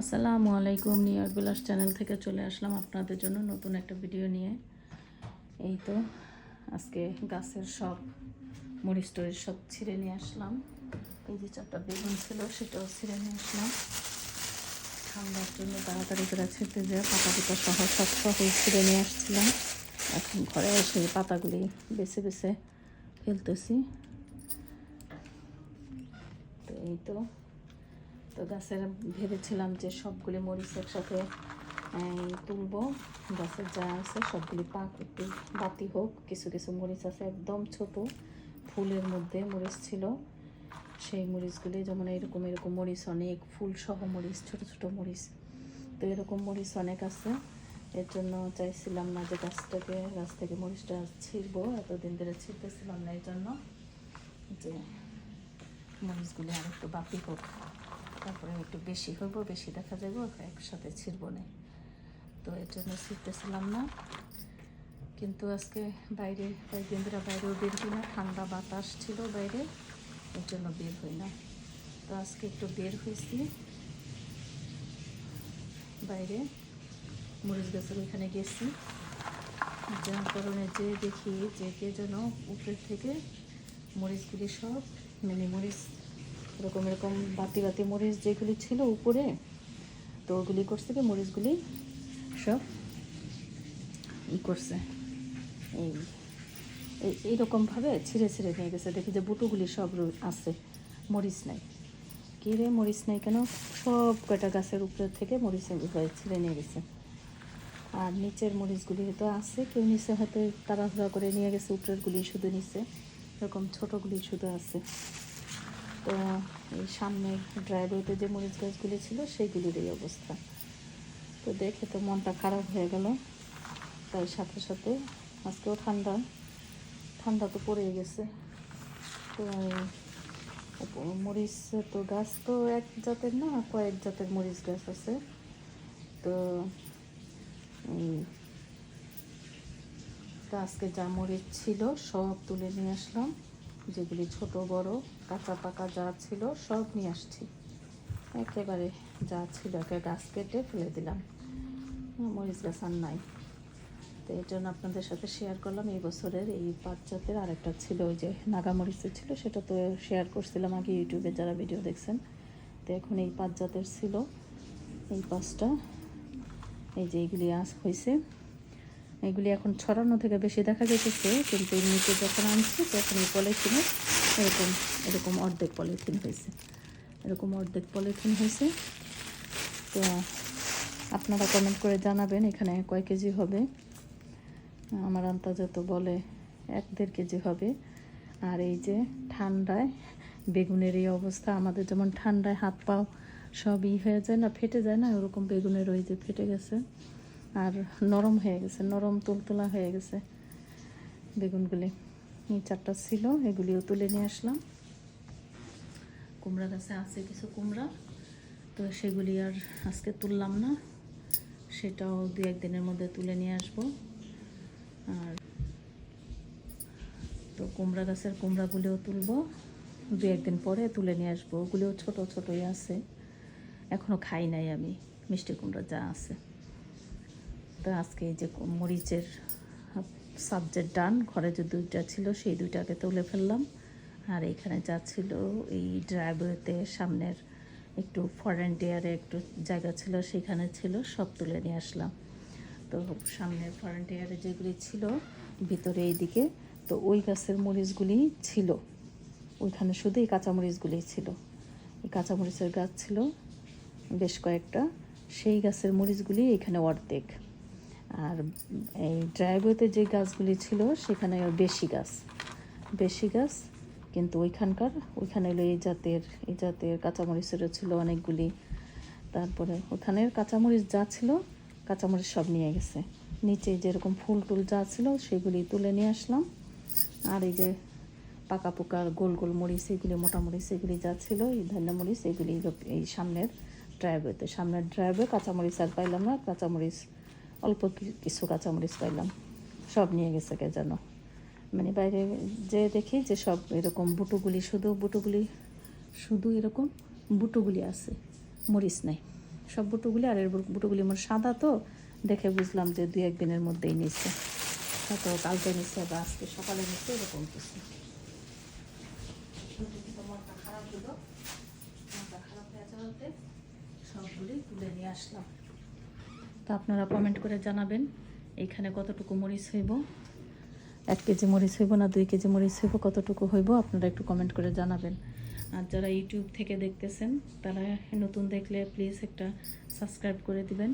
আসসালামু আলাইকুম new York বিলাস channel থেকে চলে আসলাম আপনাদের জন্য নতুন একটা ভিডিও নিয়ে। এই তো, আজকে গাছের সব মরিচ টরিচ সব ছিঁড়ে নিয়ে আসলাম। এই যে চারটা বেগুন ছিল, সেটাও ছিঁড়ে নিয়ে আসলাম। ঠান্ডার জন্য তাড়াতাড়ি করে ছিঁড়তে যে, পাতা পিতা সহ সব সহ ছিঁড়ে নিয়ে আসছিলাম। এখন ঘরে এসে পাতাগুলি বেছে বেছে ফেলতেছি। তো এই তো তো গাছের ভেবেছিলাম যে সবগুলি মরিচ একসাথে তুলবো। গাছের যা আছে সবগুলি পাক, একটু বাতি হোক। কিছু কিছু মরিচ আছে একদম ছোট। ফুলের মধ্যে মরিচ ছিল। সেই মরিচগুলি যেমন এরকম এরকম মরিচ অনেক ফুল সহ মরিচ, ছোট ছোট মরিচ। তো এরকম মরিচ অনেক আছে। এর জন্য চাইছিলাম না যে গাছটাকে গাছ থেকে মরিচটা ছিঁড়বো। এতদিন ধরে ছিঁড়তেছিলাম না এই জন্য যে মরিচগুলি আর একটু বাতি হোক। তারপরে একটু বেশি হইব, বেশি দেখা যাবে একসাথে ছিড়ব না। তো এর জন্য ছিঁড়তেছিলাম না। কিন্তু আজকে বাইরে, কয়েকদিন ধরে বাইরেও বের হই না, ঠান্ডা বাতাস ছিল বাইরে, এর জন্য বের হই না। তো আজকে একটু বের হয়েছি বাইরে মরিচ গাছের ওইখানে গেছি। যার কারণে যে দেখি যে কে যেন উপরের থেকে মরিচগুলি সব মানে মরিচ এরকম এরকম বাতি বাতি মরিচ যেগুলি ছিল উপরে, তো ওগুলি করছে কি, মরিচগুলি সব ই করছে। এই, এই- এইরকমভাবে ছিঁড়ে ছিঁড়ে নিয়ে গেছে। দেখি যে বুটুগুলি সব আছে, মরিচ নাই। কী রে, মরিচ নাই কেন? সব কয়টা গাছের উপরে থেকে মরিচ ছিঁড়ে নিয়ে গেছে। আর নিচের মরিচগুলি হয়তো আছে, কেউ নিচে হয়তো তাড়াহুড়া করে নিয়ে গেছে, উপরেরগুলি শুধু নিচে। এরকম ছোটোগুলি শুধু আছে। তো এই সামনে ড্রাইভওয়েতে যে মরিচ গাছগুলি ছিল, সেইগুলির এই অবস্থা। তো দেখে তো মনটা খারাপ হয়ে গেল। তাই সাথে সাথে আজকেও ঠান্ডা। ঠান্ডা তো পড়ে গেছে। তো মরিচ তো গাছ তো এক জাতের না, কয়েক জাতের মরিচ গাছ আছে। তো আজকে যা মরিচ ছিল সব তুলে নিয়ে আসলাম, যেগুলি ছোট বড়। কাঁচা পাকা যা ছিল সব নিয়ে আসছি। একেবারে যা ছিল একে গাছ কেটে ফেলে দিলাম। মরিচ গাছ আর নাই। তো এই জন্য আপনাদের সাথে শেয়ার করলাম। এই বছরের এই পাঁচ জাতের আরেকটা ছিল, ওই যে নাগা মরিচের ছিল, সেটা তো শেয়ার করছিলাম আগে ইউটিউবে যারা ভিডিও দেখছেন। তো এখন এই পাঁচ জাতের ছিল। এই পাঁচটা, এই যে এইগুলি আস হয়েছে এগুলি এখন ছড়ানো থেকে বেশি দেখা যেতেছে কিন্তু নিচে যখন আনছি, তখন এই পলিথিনে এরকম এরকম অর্ধেক পলিথিন হয়েছে। এরকম অর্ধেক পলিথিন হয়েছে। তো আপনারা কমেন্ট করে জানাবেন, এখানে কয় কেজি হবে। আমার আন্তাজে তো বলে এক দেড় কেজি হবে। আর এই যে ঠান্ডায়, বেগুনের এই অবস্থা, আমাদের যেমন ঠান্ডায় হাত পাও সবই হয়ে যায় না, ফেটে যায় না, ওরকম বেগুনের ওই যে ফেটে গেছে। আর নরম হয়ে গেছে, নরম তুলতুলা হয়ে গেছে বেগুনগুলি। এই চারটা ছিল, এগুলিও তুলে নিয়ে আসলাম। কুমড়া গাছে আছে কিছু কুমড়া, তো সেগুলি আর আজকে তুললাম না। সেটাও দু একদিনের মধ্যে তুলে নিয়ে আসব। আর তো কুমড়া গাছের কুমড়াগুলিও তুলব। দু একদিন পরে তুলে নিয়ে আসব। ওগুলিও ছোট ছোটই আছে। এখনও খাই নাই আমি, মিষ্টি কুমড়া যা আছে। তো আজকে এই যে মরিচের সাবজেক্ট ডান ঘরে যে দুইটা ছিল, সেই দুইটাকে তুলে ফেললাম। আর এখানে যা ছিল, এই ড্রাইভওয়েতে সামনের একটু ফরেন ডেয়ারে একটু জায়গা ছিল, সেখানে ছিল, সব তুলে নিয়ে আসলাম। তো সামনের ফরেন ডেয়ারে যেগুলি ছিল, ভিতরে এইদিকে, তো ওই গাছের মরিচগুলি ছিল। ওইখানে শুধু এই কাঁচামরিচগুলি ছিল। এই কাঁচামরিচের গাছ ছিল, বেশ কয়েকটা। সেই গাছের মরিচগুলি এখানে অর্ধেক। আর এই ড্রাইভওয়েতে যে গাছগুলি ছিল, সেখানে বেশি গাছ। বেশি গাছ, কিন্তু ওইখানকার, ওইখানে হলো এই জাতের এই জাতের কাঁচামরিচেরও ছিল অনেকগুলি। তারপরে ওখানের কাঁচামরিচ যা ছিল, কাঁচামরিচ সব নিয়ে গেছে। নিচে যেরকম ফুল টুল যা ছিল, সেগুলি তুলে নিয়ে আসলাম। আর এই যে পাকা পোকা, গোল গোল মরিচ, এগুলি মোটা মরিচ, এগুলি যা ছিল, এই ধন্য মরিচ, এগুলি এই সামনের ড্রাইভওয়েতে সামনের ড্রাইভে কাঁচামরিচ আর পাইলাম না, কাঁচামরিচ অল্প কিছু কাঁচামরিচ পাইলাম। সব নিয়ে গেছে কে যেন। মানে বাইরে যে দেখি যে সব এরকম বুটুগুলি, শুধু বুটুগুলি, শুধু এরকম বুটুগুলি আছে, মরিচ নাই। সব বুটোগুলি আর এর বুটোগুলি আমার সাদা তো, দেখে বুঝলাম যে দুই একদিনের মধ্যেই নিচ্ছে হয়তো কালকে নিচ্ছে বা আজকে সকালে নিচ্ছে এরকম কিছু। সবগুলি তুলে নিয়ে আসলাম। তো আপনারা কমেন্ট করে জানাবেন এইখানে কতটুকু মরিচ হইব। এক কেজি মরিচ হইব না দুই কেজি মরিচ হইব, কতটুকু হইব আপনারা একটু কমেন্ট করে জানাবেন। আর যারা ইউটিউব থেকে দেখতেছেন, তারা নতুন দেখলে প্লিজ একটা সাবস্ক্রাইব করে দিবেন।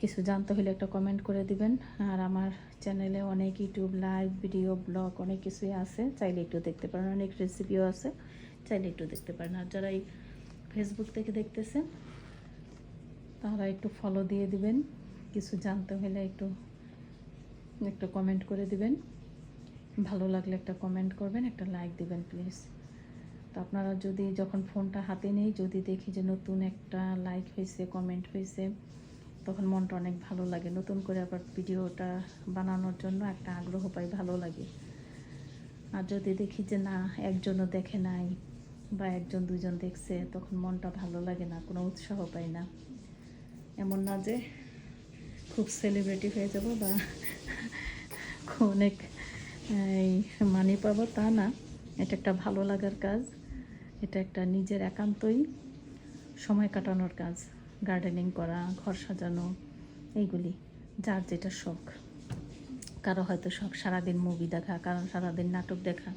কিছু জানতে হলে একটা কমেন্ট করে দিবেন। আর আমার চ্যানেলে অনেক ইউটিউব লাইভ ভিডিও ব্লগ অনেক কিছুই আছে। চাইলে একটু দেখতে পারেন, অনেক রেসিপিও আছে। চাইলে একটু দেখতে পারেন। আর যারা এই ফেসবুক থেকে দেখতেছেন তারা একটু ফলো দিয়ে দিবেন। কিছু জানতে হলে একটু, একটা কমেন্ট করে দিবেন। ভালো লাগলে একটা কমেন্ট করবেন, একটা লাইক দিবেন প্লিজ তো আপনারা যদি যখন ফোনটা হাতে নেই, যদি দেখি যে নতুন একটা লাইক হয়েছে কমেন্ট হয়েছে, তখন মনটা অনেক ভালো লাগে। নতুন করে আবার ভিডিওটা বানানোর জন্য একটা আগ্রহ পাই, ভালো লাগে। আর যদি দেখি যে না, একজনও দেখে নাই বা একজন, দুজন দেখছে, তখন মনটা ভালো লাগে না, কোনো উৎসাহ পাই না। এমন না যে খুব সেলিব্রিটি হয়ে যাব বা অনেক মানি পাবো, তা না। এটা একটা ভালো লাগার কাজ। এটা একটা নিজের একান্তই সময় কাটানোর কাজ। গার্ডেনিং করা, ঘর সাজানো, এইগুলি, যার যেটা শখ। কারও হয়তো শখ সারাদিন মুভি দেখা কারণ সারাদিন নাটক দেখা।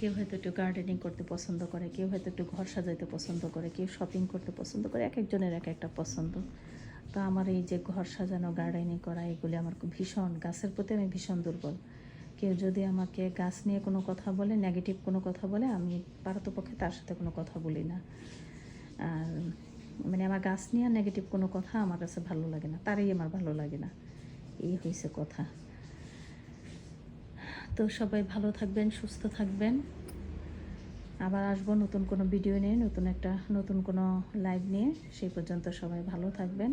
কেউ হয়তো একটু গার্ডেনিং করতে পছন্দ করে, কেউ হয়তো একটু ঘর সাজাইতে পছন্দ করে, কেউ শপিং করতে পছন্দ করে, এক একজনের এক একটা পছন্দ। তো আমার এই যে ঘর সাজানো গার্ডেনিং করা, এগুলি আমার ভীষণ, গাছের প্রতি আমি ভীষণ দুর্বল। কেউ যদি আমাকে গাছ নিয়ে কোনো কথা বলে নেগেটিভ কোনো কথা বলে, আমি পারতপক্ষে তার সাথে কোনো কথা বলি না। আর মানে আমার গাছ নিয়ে নেগেটিভ কোনো কথা আমার কাছে ভালো লাগে না, তারই আমার ভালো লাগে না। এই হয়েছে কথা। তো সবাই ভালো থাকবেন, সুস্থ থাকবেন। আবার আসব নতুন কোনো ভিডিও নিয়ে, নতুন একটা, নতুন কোনো লাইভ নিয়ে। সেই পর্যন্ত সবাই ভালো থাকবেন।